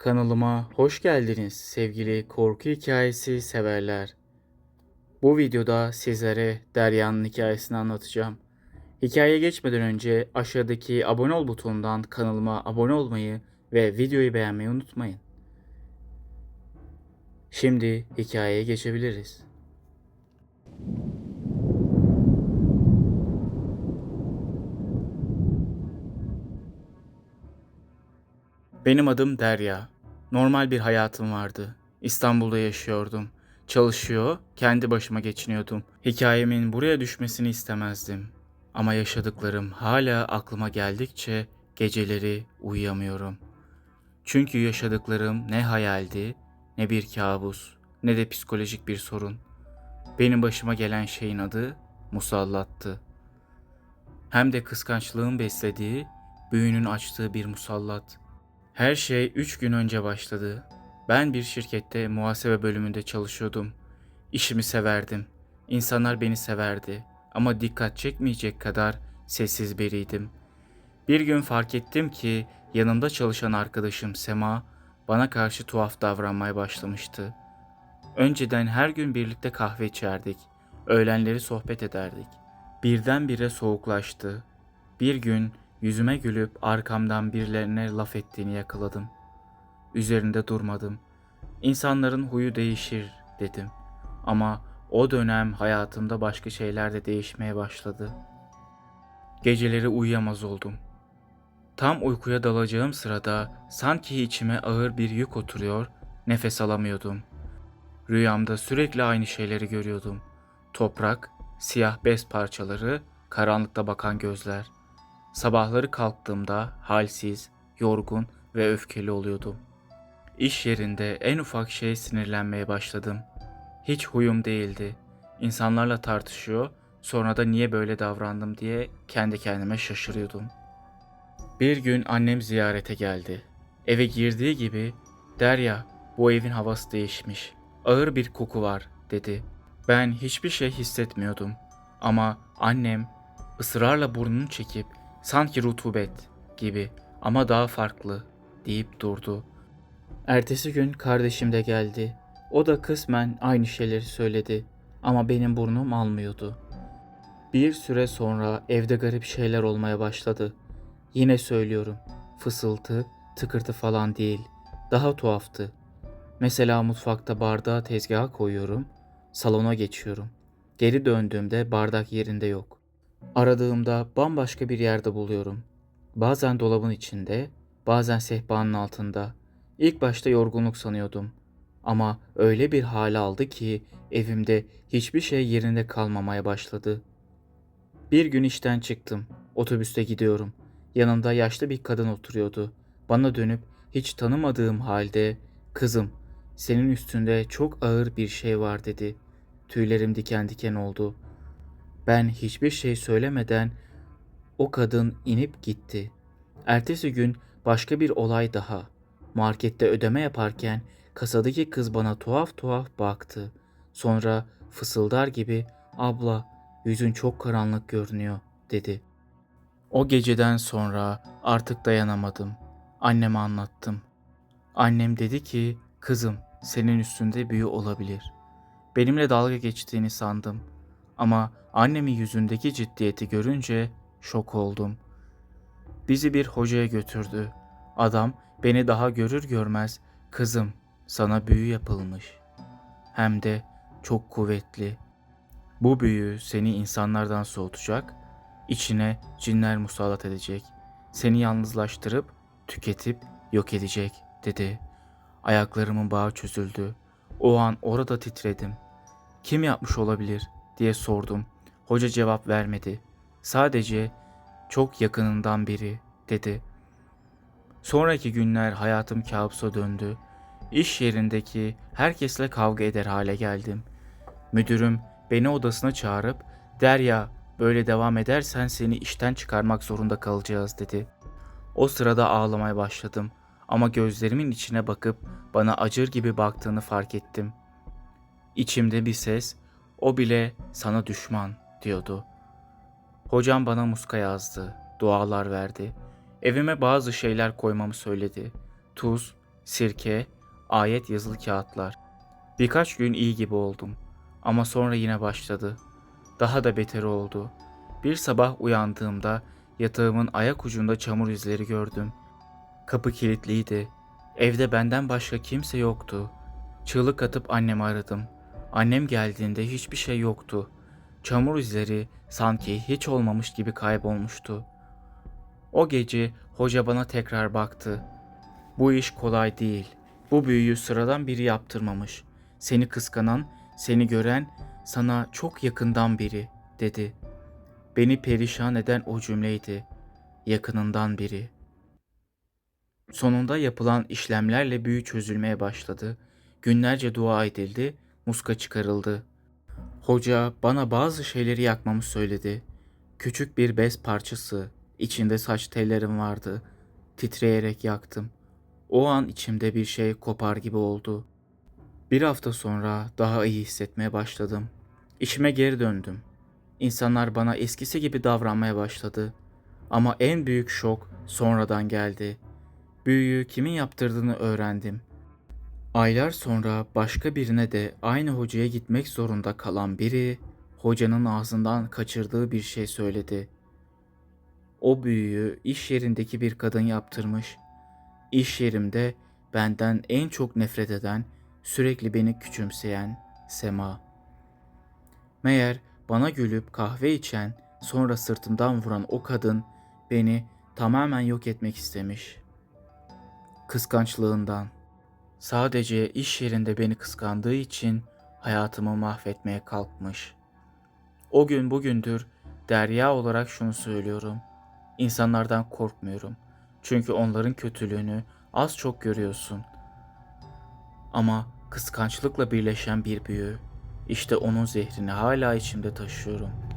Kanalıma hoş geldiniz sevgili korku hikayesi severler. Bu videoda sizlere Derya'nın hikayesini anlatacağım. Hikayeye geçmeden önce aşağıdaki abone ol butonundan kanalıma abone olmayı ve videoyu beğenmeyi unutmayın. Şimdi hikayeye geçebiliriz. Benim adım Derya. Normal bir hayatım vardı. İstanbul'da yaşıyordum. Çalışıyor, kendi başıma geçiniyordum. Hikayemin buraya düşmesini istemezdim. Ama yaşadıklarım hala aklıma geldikçe geceleri uyuyamıyorum. Çünkü yaşadıklarım ne hayaldi, ne bir kabus, ne de psikolojik bir sorun. Benim başıma gelen şeyin adı musallattı. Hem de kıskançlığın beslediği, büyünün açtığı bir musallat. Her şey 3 gün önce başladı. Ben bir şirkette muhasebe bölümünde çalışıyordum. İşimi severdim. İnsanlar beni severdi ama dikkat çekmeyecek kadar sessiz biriydim. Bir gün fark ettim ki yanımda çalışan arkadaşım Sema bana karşı tuhaf davranmaya başlamıştı. Önceden her gün birlikte kahve içerdik. Öğlenleri sohbet ederdik. Birdenbire soğuklaştı. Bir gün yüzüme gülüp arkamdan birilerine laf ettiğini yakaladım. Üzerinde durmadım. İnsanların huyu değişir dedim. Ama o dönem hayatımda başka şeyler de değişmeye başladı. Geceleri uyuyamaz oldum. Tam uykuya dalacağım sırada sanki içime ağır bir yük oturuyor, nefes alamıyordum. Rüyamda sürekli aynı şeyleri görüyordum. Toprak, siyah bez parçaları, karanlıkta bakan gözler. Sabahları kalktığımda halsiz, yorgun ve öfkeli oluyordum. İş yerinde en ufak şey sinirlenmeye başladım. Hiç huyum değildi. İnsanlarla tartışıyor, sonra da niye böyle davrandım diye kendi kendime şaşırıyordum. Bir gün annem ziyarete geldi. Eve girdiği gibi Derya bu evin havası değişmiş. Ağır bir koku var dedi. Ben hiçbir şey hissetmiyordum. Ama annem ısrarla burnunu çekip sanki rutubet gibi ama daha farklı deyip durdu. Ertesi gün kardeşim de geldi. O da kısmen aynı şeyleri söyledi ama benim burnum almıyordu. Bir süre sonra evde garip şeyler olmaya başladı. Yine söylüyorum. Fısıltı, tıkırtı falan değil. Daha tuhaftı. Mesela mutfakta bardağı tezgaha koyuyorum, salona geçiyorum. Geri döndüğümde bardak yerinde yok. Aradığımda bambaşka bir yerde buluyorum. Bazen dolabın içinde, bazen sehpanın altında. İlk başta yorgunluk sanıyordum. Ama öyle bir hale aldı ki evimde hiçbir şey yerinde kalmamaya başladı. Bir gün işten çıktım. Otobüste gidiyorum. Yanımda yaşlı bir kadın oturuyordu. Bana dönüp hiç tanımadığım halde "Kızım, senin üstünde çok ağır bir şey var." dedi. Tüylerim diken diken oldu. Ben hiçbir şey söylemeden o kadın inip gitti. Ertesi gün başka bir olay daha. Markette ödeme yaparken kasadaki kız bana tuhaf tuhaf baktı. Sonra fısıldar gibi abla yüzün çok karanlık görünüyor dedi. O geceden sonra artık dayanamadım. Anneme anlattım. Annem dedi ki kızım senin üstünde büyü olabilir. Benimle dalga geçtiğini sandım. Ama annemin yüzündeki ciddiyeti görünce şok oldum. Bizi bir hocaya götürdü. Adam beni daha görür görmez kızım sana büyü yapılmış. Hem de çok kuvvetli. Bu büyü seni insanlardan soğutacak, içine cinler musallat edecek, seni yalnızlaştırıp tüketip yok edecek dedi. Ayaklarımın bağı çözüldü. O an orada titredim. Kim yapmış olabilir diye sordum. Hoca cevap vermedi. Sadece çok yakınından biri dedi. Sonraki günler hayatım kabusa döndü. İş yerindeki herkesle kavga eder hale geldim. Müdürüm beni odasına çağırıp Derya böyle devam edersen seni işten çıkarmak zorunda kalacağız dedi. O sırada ağlamaya başladım ama gözlerimin içine bakıp bana acır gibi baktığını fark ettim. İçimde bir ses o bile sana düşman diyordu. Hocam bana muska yazdı, dualar verdi. Evime bazı şeyler koymamı söyledi. Tuz, sirke, ayet yazılı kağıtlar. Birkaç gün iyi gibi oldum ama sonra yine başladı. Daha da beter oldu. Bir sabah uyandığımda yatağımın ayak ucunda çamur izleri gördüm. Kapı kilitliydi. Evde benden başka kimse yoktu. Çığlık atıp annemi aradım. Annem geldiğinde hiçbir şey yoktu. Çamur izleri sanki hiç olmamış gibi kaybolmuştu. O gece hoca bana tekrar baktı. Bu iş kolay değil. Bu büyüyü sıradan biri yaptırmamış. Seni kıskanan, seni gören sana çok yakından biri dedi. Beni perişan eden o cümleydi. Yakınından biri. Sonunda yapılan işlemlerle büyü çözülmeye başladı. Günlerce dua edildi, muska çıkarıldı. Hoca bana bazı şeyleri yakmamı söyledi. Küçük bir bez parçası, içinde saç tellerim vardı. Titreyerek yaktım. O an içimde bir şey kopar gibi oldu. Bir hafta sonra daha iyi hissetmeye başladım. İşime geri döndüm. İnsanlar bana eskisi gibi davranmaya başladı. Ama en büyük şok sonradan geldi. Büyüyü kimin yaptırdığını öğrendim. Aylar sonra başka birine de aynı hocaya gitmek zorunda kalan biri hocanın ağzından kaçırdığı bir şey söyledi. O büyüyü iş yerindeki bir kadın yaptırmış. İş yerimde benden en çok nefret eden, sürekli beni küçümseyen Sema. Meğer bana gülüp kahve içen, sonra sırtımdan vuran o kadın beni tamamen yok etmek istemiş. Kıskançlığından. Sadece iş yerinde beni kıskandığı için hayatımı mahvetmeye kalkmış. O gün bugündür Derya olarak şunu söylüyorum. İnsanlardan korkmuyorum. Çünkü onların kötülüğünü az çok görüyorsun. Ama kıskançlıkla birleşen bir büyü, işte onun zehrini hala içimde taşıyorum.''